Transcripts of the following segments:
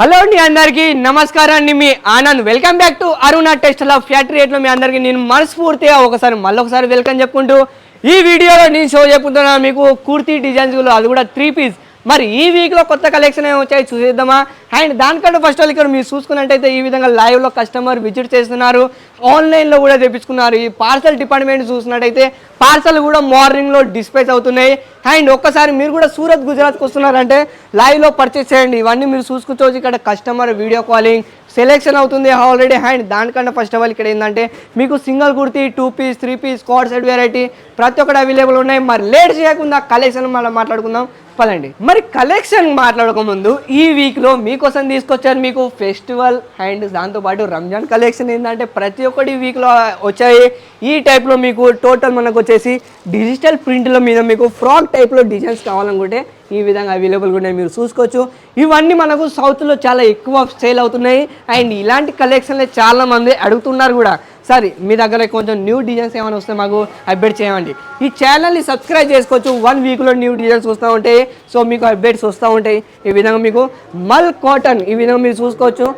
Hello అండి అందరికీ నమస్కారం అండి మీ Anand. Welcome back to Aruna test of factory రేట్లో మీ అందరికీ నేను మనస్ఫూర్తిగా ఒకసారి మళ్ళీ ఒకసారి వెల్కమ్ చెప్పుకుంటూ ఈ వీడియోలో నేను షో చెప్పుతున్నాను మీకు కుర్తీ డిజైన్స్ అది కూడా త్రీ పీస్ మరి ఈ వీక్లో కొత్త కలెక్షన్ ఏమి వచ్చాయి చూసేద్దామా? అండ్ దానికంటే ఫస్ట్ ఆల్ ఇక్కడ మీరు చూసుకున్నట్టయితే ఈ విధంగా లైవ్లో కస్టమర్ విజిట్ చేస్తున్నారు. ఆన్లైన్లో కూడా తెప్పించుకున్నారు. ఈ పార్సల్ డిపార్ట్మెంట్ చూసినట్టయితే పార్సల్ కూడా మార్నింగ్లో డిస్పాచ్ అవుతున్నాయి. అండ్ ఒక్కసారి మీరు కూడా సూరత్ గుజరాత్కి వస్తున్నారంటే లైవ్లో పర్చేస్ చేయండి. ఇవన్నీ మీరు చూసుకుంటూ ఇక్కడ కస్టమర్ వీడియో కాలింగ్ సెలెక్షన్ అవుతుంది ఆల్రెడీ అండ్ దానికన్నా ఫస్ట్ ఆఫ్ ఆల్ ఇక్కడ ఏంటంటే మీకు single kurti two piece three piece code set variety ప్రతి ఒక్కటి అవైలబుల్ ఉన్నాయి. మరి లేట్ చేయకుండా కలెక్షన్ మనం మాట్లాడుకుందాం. చెప్పాలండి. మరి కలెక్షన్ మాట్లాడక ముందు ఈ వీక్లో మీకోసం తీసుకొచ్చారు మీకు ఫెస్టివల్ అండ్ దాంతోపాటు రంజాన్ కలెక్షన్ ఏంటంటే ప్రతి ఒక్కటి వీక్లో వచ్చాయి. ఈ టైప్లో మీకు టోటల్ మనకు వచ్చేసి డిజిటల్ ప్రింట్ల మీద మీకు ఫ్రాక్ టైప్లో డిజైన్స్ కావాలనుకుంటే ఈ విధంగా అవైలబుల్గా ఉన్నాయి మీరు చూసుకోవచ్చు. ఇవన్నీ మనకు సౌత్లో చాలా ఎక్కువ సేల్ అవుతున్నాయి. అండ్ ఇలాంటి కలెక్షన్లే చాలా మంది అడుగుతున్నారు కూడా. సరే మీ దగ్గర కొంచెం న్యూ డిజైన్స్ ఏమైనా వస్తే మాకు అప్డేట్ చేయండి. ఈ ఛానల్ని సబ్స్క్రైబ్ చేసుకోవచ్చు. వన్ వీక్లో న్యూ డిజైన్స్ వస్తూ ఉంటాయి. సో మీకు అప్డేట్స్ వస్తూ ఉంటాయి. ఈ విధంగా మీకు మల్ కాటన్ ఈ విధంగా మీరు చూసుకోవచ్చు.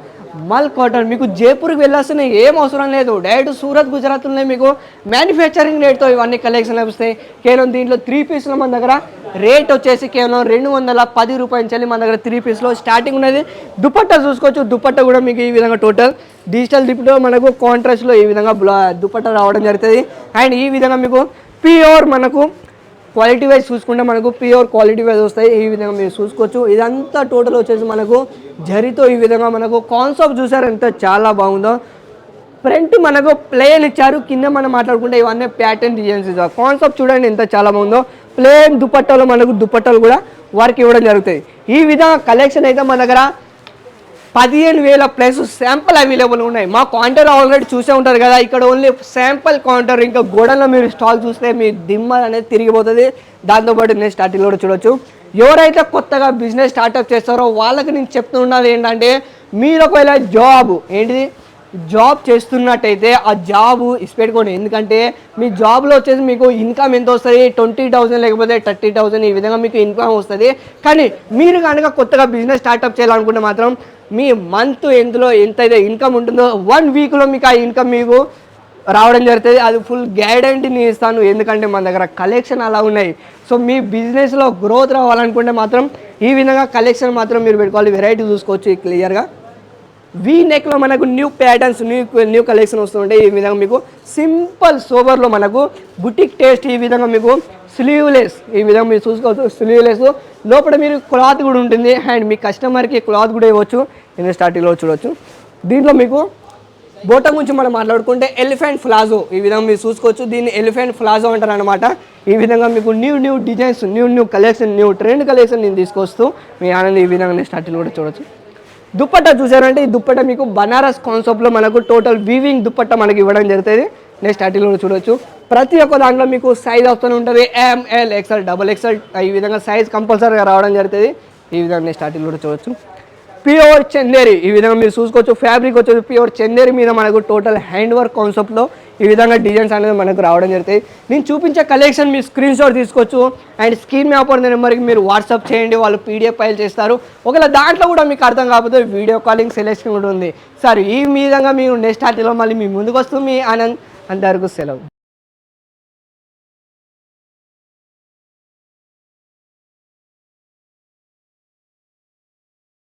మల్ కాటన్ మీకు జైపూర్కి వెళ్ళాల్సిన ఏం అవసరం లేదు. డైరెక్ట్ సూరత్ గుజరాత్లోనే మీకు మ్యానుఫ్యాక్చరింగ్ రేట్తో ఇవన్నీ కలెక్షన్ లభిస్తాయి. కేవలం దీంట్లో త్రీ పీస్లో మన దగ్గర. రేట్ వచ్చేసి కేవలం రెండు వందల పది రూపాయల నుంచి మన దగ్గర త్రీ పీస్లో స్టార్టింగ్ ఉన్నది. దుపట్టా చూసుకోవచ్చు. దుపట్టా కూడా మీకు ఈ విధంగా టోటల్ డిజిటల్ దుపట్టా మనకు కాంట్రాస్ట్లో ఈ విధంగా బ్లా దుపట్టా రావడం జరుగుతుంది. అండ్ ఈ విధంగా మీకు ప్యూర్ మనకు క్వాలిటీ వైజ్ చూసుకుంటే మనకు ప్యూర్ క్వాలిటీ వైజ్ వస్తాయి. ఈ విధంగా మీరు చూసుకోవచ్చు. ఇదంతా టోటల్ వచ్చేసి మనకు జరితో ఈ విధంగా మనకు కాన్సెప్ట్ చూసారు ఎంత చాలా బాగుందో. ఫ్రంట్ మనకు ప్లేన్ ఇచ్చారు. కింద మనం మాట్లాడుకుంటే ఇవన్నీ ప్యాటర్న్ డిజైన్స్ ఇచ్చారు కాన్సెప్ట్ చూడండి ఎంత చాలా బాగుందో. ప్లేన్ దుపట్టాలో మనకు దుపట్టాలు కూడా వర్క్ ఇవ్వడం జరుగుతుంది ఈ విధంగా కలెక్షన్ అయితే మన దగ్గర పదిహేను వేల ప్లస్ శాంపుల్ అవైలబుల్ ఉన్నాయి. మా కౌంటర్ ఆల్రెడీ చూసే ఉంటారు కదా ఇక్కడ ఓన్లీ శాంపుల్ కౌంటర్ ఇంకా గోడల్లో మీరు స్టాల్ చూస్తే మీ దిమ్మ అనేది తిరిగిపోతుంది. దాంతోపాటు నేను స్టార్టింగ్ కూడా చూడొచ్చు. ఎవరైతే కొత్తగా బిజినెస్ స్టార్ట్అప్ చేస్తారో వాళ్ళకి నేను చెప్తున్నది ఏంటంటే మీరు ఒకవేళ జాబ్ ఏంటిది? జాబ్ చేస్తున్నట్టయితే ఆ జాబ్ ఇసిపెట్టుకోండి. ఎందుకంటే మీ జాబ్లో వచ్చేసి మీకు ఇన్కమ్ ఎంత వస్తుంది? ట్వంటీ థౌసండ్ లేకపోతే థర్టీ థౌసండ్ ఈ విధంగా మీకు ఇన్కమ్ వస్తుంది. కానీ మీరు కనుక కొత్తగా బిజినెస్ స్టార్ట్అప్ చేయాలనుకుంటే మాత్రం మీ మంత్ ఎందులో ఎంత అయితే ఇన్కమ్ ఉంటుందో వన్ వీక్లో మీకు ఆ ఇన్కమ్ మీకు రావడం జరుగుతుంది. అది ఫుల్ గ్యారంటీ నేను ఇస్తాను. ఎందుకంటే మన దగ్గర కలెక్షన్ అలా ఉన్నాయి. సో మీ బిజినెస్లో గ్రోత్ రావాలనుకుంటే మాత్రం ఈ విధంగా కలెక్షన్ మాత్రం మీరు పెట్టుకోవాలి. వెరైటీ చూసుకోవచ్చు క్లియర్గా. వీ నెక్లో మనకు new patterns new new collection వస్తుంటాయి. ఈ విధంగా మీకు సింపుల్ సోబర్లో మనకు బుటిక్ టేస్ట్ ఈ విధంగా మీకు స్లీవ్లెస్ ఈ విధంగా మీరు చూసుకోవచ్చు స్లీవ్లెస్ లోపల మీరు క్లాత్ కూడా ఉంటుంది అండ్ మీ కస్టమర్కి క్లాత్ కూడా ఇవ్వచ్చు. నేను స్టార్టింగ్లో చూడవచ్చు దీంట్లో మీకు బోటం గురించి మనం మాట్లాడుకుంటే ఎలిఫెంట్ ఫ్లాజో ఈ విధంగా మీరు చూసుకోవచ్చు. దీన్ని ఎలిఫెంట్ ఫ్లాజో అంటారు అనమాట ఈ విధంగా మీకు new new designs new new collection new trend collection నేను తీసుకొస్తూ మీ ఆనంద్ ఈ విధంగా నేను స్టార్టింగ్ కూడా చూడొచ్చు. దుప్పట్ట చూసారంటే ఈ దుప్పట్ట మీకు బనారస్ కాన్సెప్ట్లో మనకు టోటల్ వీవింగ్ దుప్పట్ట మనకి ఇవ్వడం జరుగుతుంది. నెక్స్ట్ అటిలో చూడొచ్చు. ప్రతి ఒక్క దాంట్లో మీకు సైజ్ వస్తూనే ఉంటుంది. ఎంఎల్ ఎక్స్ఎల్ డబల్ ఎక్స్ఎల్ ఈ విధంగా సైజ్ కంపల్సరీగా రావడం జరుగుతుంది. ఈ విధంగా నెక్స్ట్ స్టార్టింగ్ కూడా చూడొచ్చు. ప్యూర్ చందేరి. ఈ విధంగా మీరు చూసుకోవచ్చు ఫ్యాబ్రిక్ వచ్చేసి ప్యూర్ చందేరి మీద మనకు టోటల్ హ్యాండ్ వర్క్ కాన్సెప్ట్లో ఈ విధంగా డిజైన్స్ అనేది మనకు రావడం జరుగుతాయి. నేను చూపించే కలెక్షన్ మీరు స్క్రీన్ షాట్ తీసుకోవచ్చు. అండ్ స్క్రీన్ మ్యాప్ ఉన్న నెంబర్కి మీరు వాట్సాప్ చేయండి వాళ్ళు పీడిఎఫ్ ఫైల్ చేస్తారు. ఒకవేళ దాంట్లో కూడా మీకు అర్థం కాకపోతే వీడియో కాలింగ్ సెలెక్షన్ కూడా ఉంది సార్ ఈ విధంగా మీరు నెక్స్ట్ ఆర్టీలో మళ్ళీ మీ ముందుకు వస్తుంది మీ ఆనంద్ అంతవరకు సెలవు.